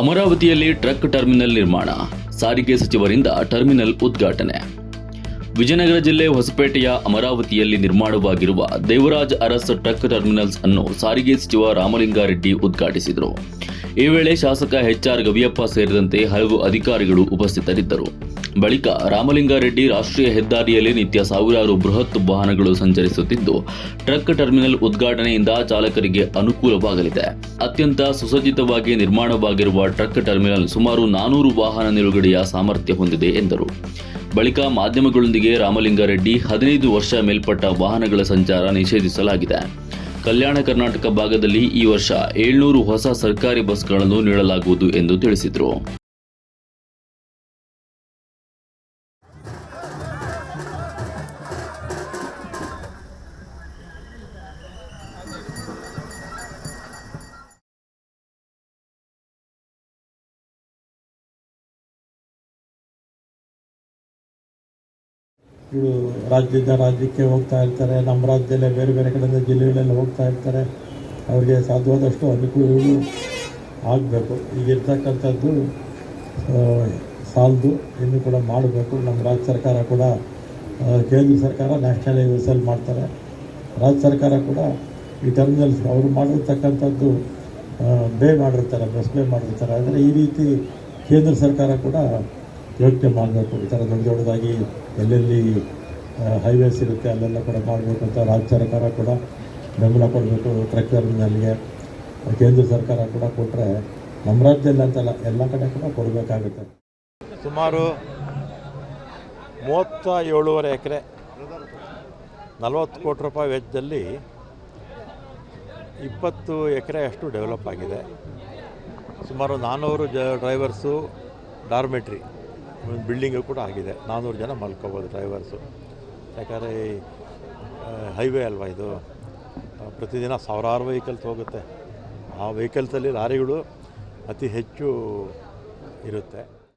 ಅಮರಾವತಿಯಲ್ಲಿ truck terminal ನಿರ್ಮಾಣ. ಸಾರಿಗೆ ಸಚಿವರಿಂದ ಟರ್ಮಿನಲ್ ಉದ್ಘಾಟನೆ. ವಿಜಯನಗರ ಜಿಲ್ಲೆ ಹೊಸಪೇಟೆಯ ಅಮರಾವತಿಯಲ್ಲಿ ನಿರ್ಮಾಣವಾಗಿರುವ ದೇವರಾಜ್ ಅರಸ್ ಟ್ರಕ್ ಟರ್ಮಿನಲ್ಸ್ ಅನ್ನು ಸಾರಿಗೆ ಸಚಿವ ರಾಮಲಿಂಗಾರೆಡ್ಡಿ ಉದ್ಘಾಟಿಸಿದರು. ಈ ವೇಳೆ ಶಾಸಕ ಎಚ್ಆರ್ ಗವಿಯಪ್ಪ ಸೇರಿದಂತೆ ಹಲವು ಅಧಿಕಾರಿಗಳು ಉಪಸ್ಥಿತರಿದ್ದರು. ಬಳಿಕ ರಾಮಲಿಂಗಾರೆಡ್ಡಿ ರಾಷ್ಟ್ರೀಯ ಹೆದ್ದಾರಿಯಲ್ಲಿ ನಿತ್ಯ ಸಾವಿರಾರು ಬೃಹತ್ ವಾಹನಗಳು ಸಂಚರಿಸುತ್ತಿದ್ದು, ಟ್ರಕ್ ಟರ್ಮಿನಲ್ ಉದ್ಘಾಟನೆಯಿಂದ ಚಾಲಕರಿಗೆ ಅನುಕೂಲವಾಗಲಿದೆ. ಅತ್ಯಂತ ಸುಸಜ್ಜಿತವಾಗಿ ನಿರ್ಮಾಣವಾಗಿರುವ ಟ್ರಕ್ ಟರ್ಮಿನಲ್ ಸುಮಾರು ನಾನೂರು ವಾಹನ ನಿಲುಗಡೆಯ ಸಾಮರ್ಥ್ಯ ಹೊಂದಿದೆ ಎಂದರು. ಬಳಿಕ ಮಾಧ್ಯಮಗಳೊಂದಿಗೆ ರಾಮಲಿಂಗಾರೆಡ್ಡಿ ಹದಿನೈದು ವರ್ಷ ಮೇಲ್ಪಟ್ಟ ವಾಹನಗಳ ಸಂಚಾರ ನಿಷೇಧಿಸಲಾಗಿದೆ. ಕಲ್ಯಾಣ ಕರ್ನಾಟಕ ಭಾಗದಲ್ಲಿ ಈ ವರ್ಷ ಏಳ್ನೂರು ಹೊಸ ಸರ್ಕಾರಿ ಬಸ್ಗಳನ್ನು ನೀಡಲಾಗುವುದು ಎಂದು ತಿಳಿಸಿದರು. ರಾಜ್ಯದಿಂದ ರಾಜ್ಯಕ್ಕೆ ಹೋಗ್ತಾ ಇರ್ತಾರೆ ನಮ್ಮ ರಾಜ್ಯದಲ್ಲೇ ಬೇರೆ ಬೇರೆ ಕಡೆಯಿಂದ ಜಿಲ್ಲೆಗಳೆಲ್ಲ ಹೋಗ್ತಾ ಇರ್ತಾರೆ. ಅವರಿಗೆ ಸಾಧ್ಯವಾದಷ್ಟು ಅನುಕೂಲಗಳು ಆಗಬೇಕು. ಈಗಿರ್ತಕ್ಕಂಥದ್ದು ಆ, ಸಾಲದು ಇನ್ನು ಕೂಡ ಮಾಡಬೇಕು. ನಮ್ಮ ರಾಜ್ಯ ಸರ್ಕಾರ ಕೂಡ ಕೇಂದ್ರ ಸರ್ಕಾರ ನ್ಯಾಷನಲ್ ಹೈವೇಸಲ್ಲಿ ಮಾಡ್ತಾರೆ. ರಾಜ್ಯ ಸರ್ಕಾರ ಕೂಡ ಈ ಟರ್ಮಿನಲ್ಸ್ ಅವರು ಮಾಡಿರ್ತಕ್ಕಂಥದ್ದು ಬೇ ಮಾಡಿರ್ತಾರೆ ಬಸ್ ಬೇ ಮಾಡಿರ್ತಾರೆ. ಆದರೆ ಈ ರೀತಿ ಕೇಂದ್ರ ಸರ್ಕಾರ ಕೂಡ ಯೋಚನೆ ಮಾಡಬೇಕು ಈ ಥರ ದೊಡ್ಡ ದೊಡ್ಡದಾಗಿ ಎಲ್ಲೆಲ್ಲಿ ಹೈವೇಸ್ ಇರುತ್ತೆ, ಅಲ್ಲೆಲ್ಲ ಕೂಡ ಮಾಡಬೇಕು ಅಂತ ರಾಜ್ಯ ಸರ್ಕಾರ ಕೂಡ ಬೆಂಬಲ ಕೊಡಬೇಕು ಟ್ರಕ್ ಕೇಂದ್ರ ಸರ್ಕಾರ ಕೂಡ ಕೊಟ್ಟರೆ ನಮ್ಮ ರಾಜ್ಯದಲ್ಲಿ ಅಂತಲ್ಲ ಎಲ್ಲ ಕಡೆ ಕೂಡ ಕೊಡಬೇಕಾಗುತ್ತೆ. ಸುಮಾರು ಮೂವತ್ತ ಏಳುವರೆ ಎಕರೆ, ನಲವತ್ತು ಕೋಟಿ ರೂಪಾಯಿ ವೆಚ್ಚದಲ್ಲಿ ಇಪ್ಪತ್ತು ಎಕರೆ ಅಷ್ಟು ಡೆವಲಪ್ ಆಗಿದೆ. ಸುಮಾರು ನಾನ್ನೂರು ಜ ಡ್ರೈವರ್ಸು ಡಾರ್ಮೆಟ್ರಿ ಒಂದು ಬಿಲ್ಡಿಂಗು ಕೂಡ ಆಗಿದೆ. ನಾನ್ನೂರು ಜನ ಮಲ್ಕೋಬೋದು ಡ್ರೈವರ್ಸು. ಯಾಕಂದರೆ ಹೈವೇ ಅಲ್ವಾ ಇದು? ಪ್ರತಿದಿನ ಸಾವಿರಾರು ವೆಹಿಕಲ್ಸ್ ಹೋಗುತ್ತೆ ಆ ವೆಹಿಕಲ್ಸಲ್ಲಿ ಲಾರಿಗಳು ಅತಿ ಹೆಚ್ಚು ಇರುತ್ತೆ.